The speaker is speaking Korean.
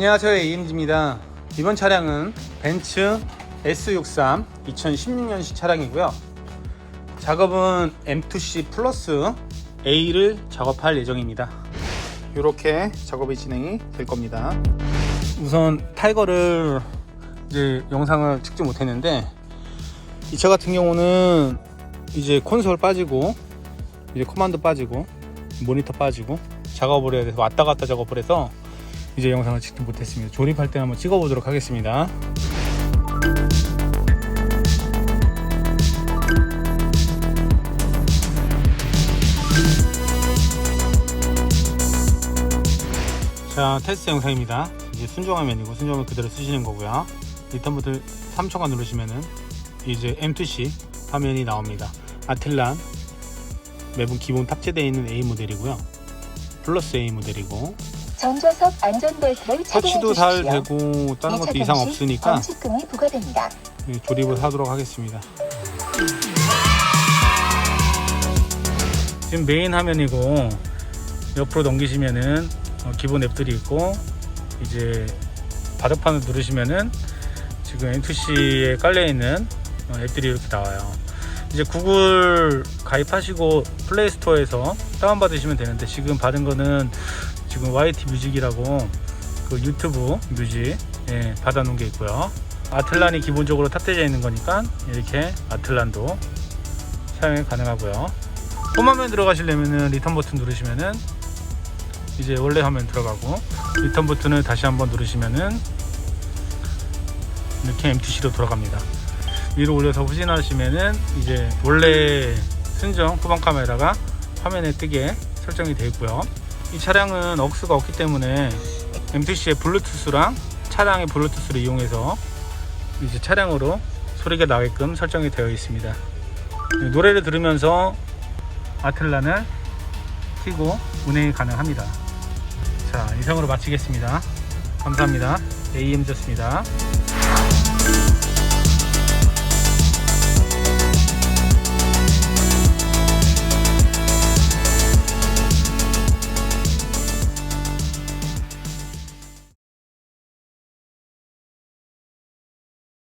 안녕하세요 에임즈입니다. 이번 차량은 벤츠 S63 2016년식 차량이고요. 작업은 M2C 플러스 A를 작업할 예정입니다. 이렇게 작업이 진행이 될 겁니다. 우선 타이거를 이제 영상을 찍지 못했는데 이 차 같은 경우는 이제 콘솔 빠지고 이제 커만드 빠지고 모니터 빠지고 작업을 해야 돼서 왔다 갔다 작업을 해서 이제 영상을 찍지 못했습니다. 조립할 때 한번 찍어보도록 하겠습니다. 자, 테스트 영상입니다. 이제 순정화면이고 순정화면 그대로 쓰시는 거고요. 리턴 버튼 3초간 누르시면은 이제 M2C 화면이 나옵니다. 아틀란 매분 기본 탑재되어 있는 A 모델이고요. 플러스 A 모델이고 전좌석 안전벨트를 터치도 잘 착용해 되고 다른 것도. 이상 시 없으니까 범칙금이 부과됩니다. 예, 조립을 하도록 하겠습니다. 지금 메인 화면이고 옆으로 넘기시면은 어, 기본 앱들이 있고 이제 바닥판을 누르시면은 지금 M2C에 깔려 있는 어, 앱들이 이렇게 나와요. 이제 구글 가입하시고 플레이스토어에서 다운 받으시면 되는데 지금 받은 거는 지금 YT 뮤직이라고 그 유튜브 뮤직 예, 받아놓은 게 있고요. 아틀란이 기본적으로 탑재되어 있는 거니까 이렇게 아틀란도 사용이 가능하고요. 홈 화면 들어가시려면은 리턴 버튼 누르시면은 이제 원래 화면 들어가고 리턴 버튼을 다시 한번 누르시면은 이렇게 MTC로 돌아갑니다. 위로 올려서 후진하시면은 이제 원래 순정 후방 카메라가 화면에 뜨게 설정이 되어 있고요. 이 차량은 억스가 없기 때문에 MTC의 블루투스랑 차량의 블루투스를 이용해서 이제 차량으로 소리가 나게끔 설정이 되어 있습니다. 노래를 들으면서 아틀란을 켜고 운행이 가능합니다. 자, 이상으로 마치겠습니다. 감사합니다. AM졌습니다.